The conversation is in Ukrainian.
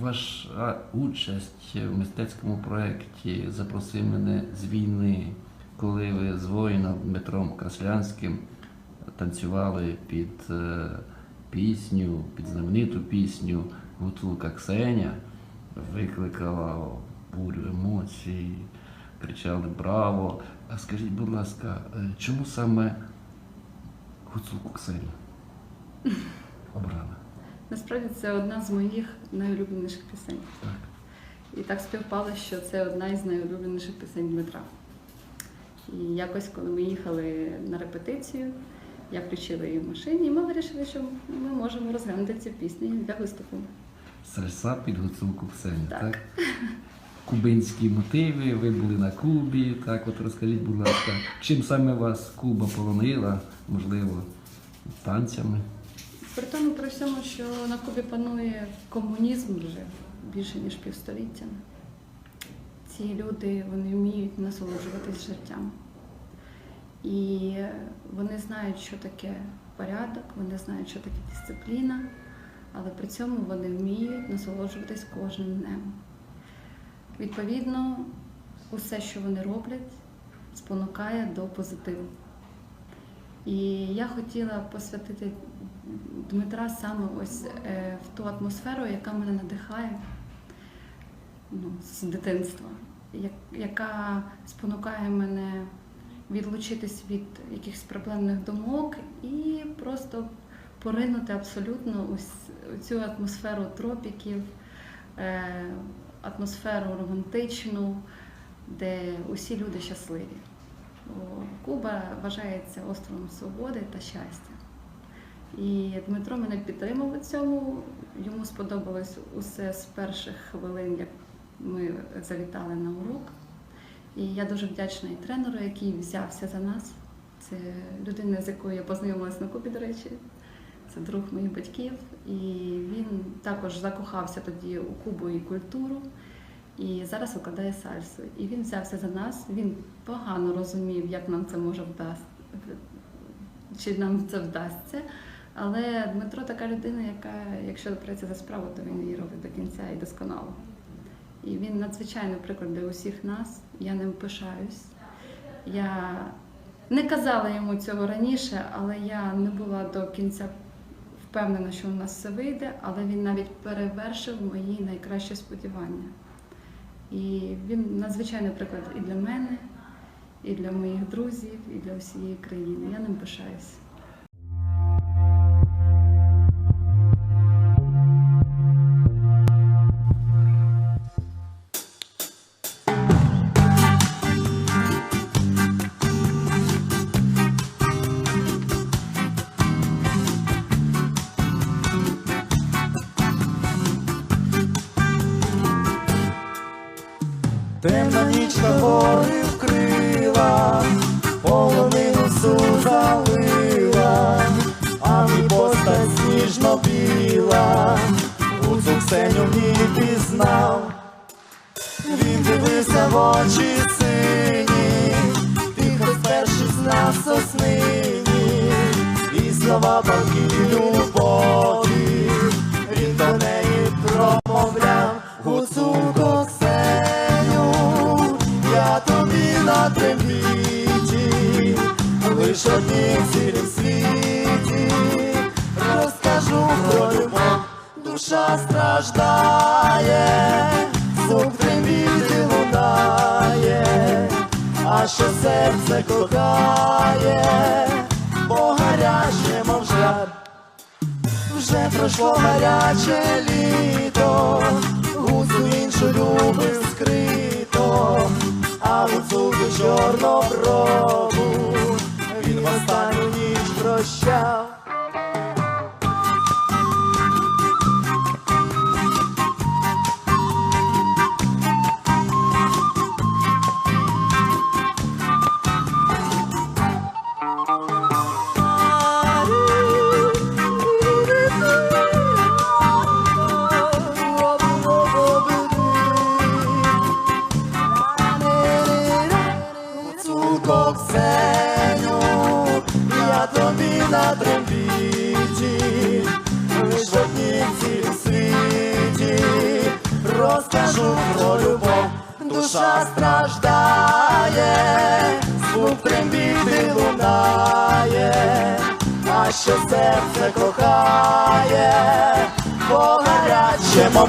Ваша участь в мистецькому проєкті запросив мене з війни, коли ви з воїном Дмитром Краслянським танцювали під е, пісню, під знамениту пісню Гуцулка Ксеня, викликала бурю емоцій, кричали Браво! А скажіть, будь ласка, е, чому саме Гуцулку Ксеню обрали? Насправді це одна з моїх найулюбленіших пісень. Так. І так співпало, що це одна із найулюбленіших пісень Дмитра. І якось, коли ми їхали на репетицію, я включила її в машині, і ми вирішили, що ми можемо розглянути цю пісню для виступу. Сальса під гуцулку Ксеню, так. Так. Кубинські мотиви, ви були на Кубі. Так, от розкажіть, будь ласка, чим саме вас Куба полонила, можливо, танцями? При тому, при всьому, що на Кубі панує комунізм вже більше ніж півстоліття. Ці люди вони вміють насолоджуватись життям. І вони знають, що таке порядок, вони знають, що таке дисципліна, але при цьому вони вміють насолоджуватись кожним днем. Відповідно, усе, що вони роблять, спонукає до позитиву. І я хотіла посвятити Дмитра саме ось е, в ту атмосферу, яка мене надихає ну, з дитинства, як- яка спонукає мене відлучитись від якихось проблемних думок і просто поринути абсолютно у цю атмосферу тропіків, е, атмосферу романтичну, де усі люди щасливі. Куба вважається островом свободи та щастя. І Дмитро мене підтримав у цьому. Йому сподобалось усе з перших хвилин, як ми завітали на урок. І я дуже вдячна і тренеру, який взявся за нас. Це людина, з якою я познайомилась на Кубі, до речі. Це друг моїх батьків. І він також закохався тоді у Кубу і культуру. І зараз викладає сальсу. І він взявся за нас. Він погано розумів, як нам це може вдасться, чи нам це вдасться. Але Дмитро така людина, яка, якщо береться за справу, то він її робить до кінця і досконало. І він надзвичайний приклад для усіх нас. Я ним пишаюсь. Я не казала йому цього раніше, але я не була до кінця впевнена, що у нас все вийде, але він навіть перевершив мої найкращі сподівання. І він надзвичайний приклад і для мене, і для моїх друзів, і для всієї країни. Я ним пишаюсь. Він дивився в очі сині, тихо спершись на соснині, і слова палки любові, він до неї промовляв, гуцулко Ксеню, я тобі на трембіті, лиш одній в світі, розкажу про любов, душа страждає, що серце кохає, бо гаряче, мов жар. Вже пройшло гаряче літо, гусу іншу любив скрито, а гуцулку чорноброву трембіті, лиш в одній цілім світі, розкажу про любов, душа страждає, звук трембіти лунає, а що серце кохає, бо гаряче мов.